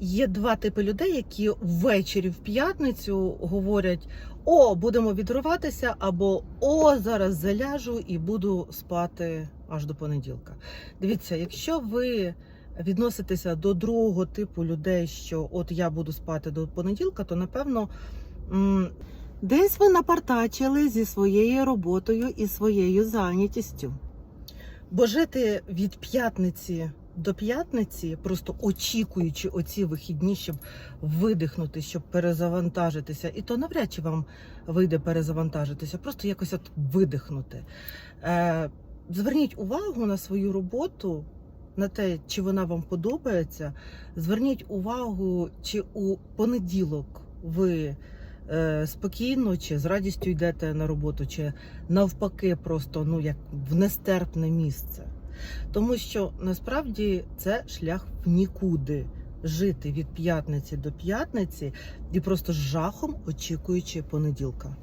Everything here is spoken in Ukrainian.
Є два типи людей, які ввечері в п'ятницю говорять: о, будемо відриватися, або о, зараз заляжу і буду спати аж до понеділка. Дивіться, якщо ви відноситеся до другого типу людей, що от я буду спати до понеділка, то напевно. Десь ви напартачили зі своєю роботою і своєю зайнятістю. Бо жити від п'ятниці до п'ятниці, просто очікуючи оці вихідні, щоб видихнути, щоб перезавантажитися, і то навряд чи вам вийде перезавантажитися, просто якось от видихнути. Е, зверніть увагу на свою роботу, на те, чи вона вам подобається. Зверніть увагу, чи у понеділок ви е, спокійно чи з радістю йдете на роботу, чи навпаки, просто ну як в нестерпне місце. Тому що насправді це шлях в нікуди жити від п'ятниці до п'ятниці і просто з жахом очікуючи понеділка.